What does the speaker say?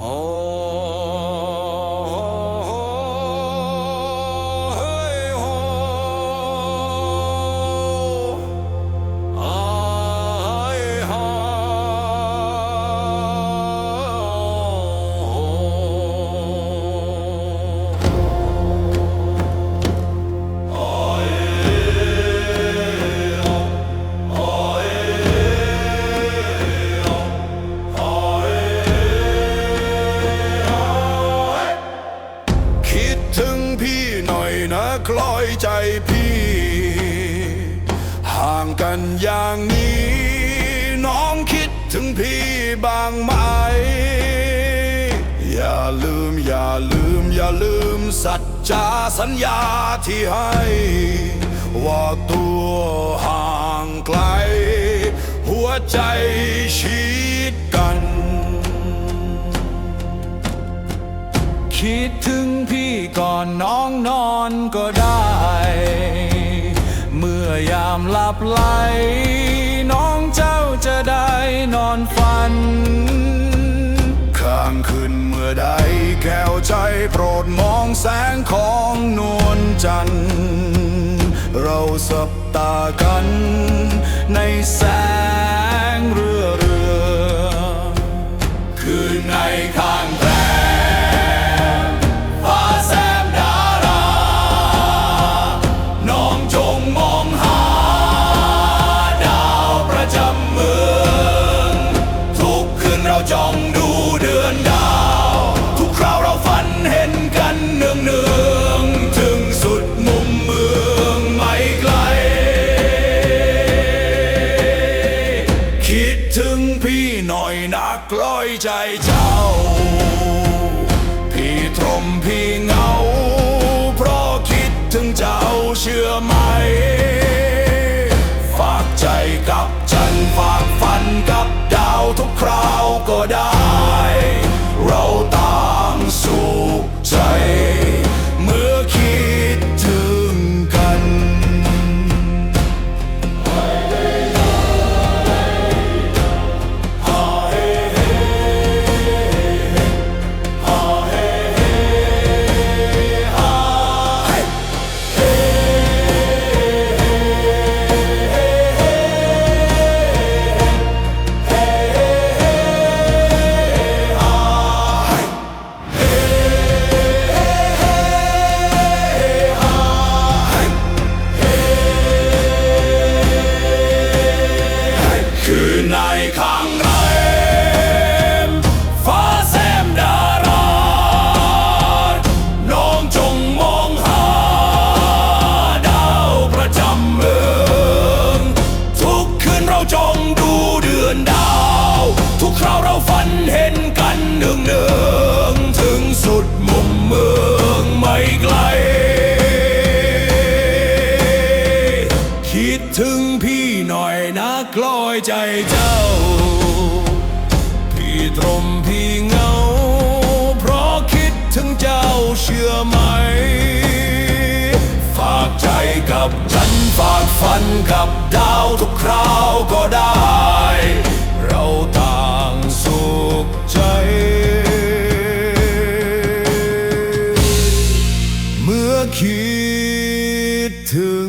โคล้อยใจพี่ ห่างกันอย่างนี้ น้องคิดถึงพี่บ้างไหม อย่าลืมอย่าลืมอย่าลืมสัจจาสัญญาที่ให้ ว่าตัวห่างไกล หัวใจชิดกัน คิดถึง พี่ก่อนน้องนอนก็ได้ เมื่อยามหลับไหล น้องเจ้าจะได้นอนฝัน ข้างคืนเมื่อใดแก้วใจโปรดมองแสงของนวลจันทร์เราสบตากัน ในแสงเรือเรือ คืนในข้า มองหาดาวประจำเมือง ทุกคืนเราจ้องดูเดือนดาว ทุกคราวเราฝันเห็นกันเนืองเนืองๆถึงสุดมุมเมืองไม่ไกล คิดถึงพี่หน่อยนักร้อยใจเจ้า พี่ตรมพี่เงา เพราะคิดถึงเจ้าเชื่อมา นักลอยใจเจ้า พี่ตรมพี่เงา เพราะคิดถึงเจ้าเชื่อไหม ฝากใจกับฉันฝากฝันกับดาวทุกคราวก็ได้ เราต่างสุขใจเมื่อคิดถึง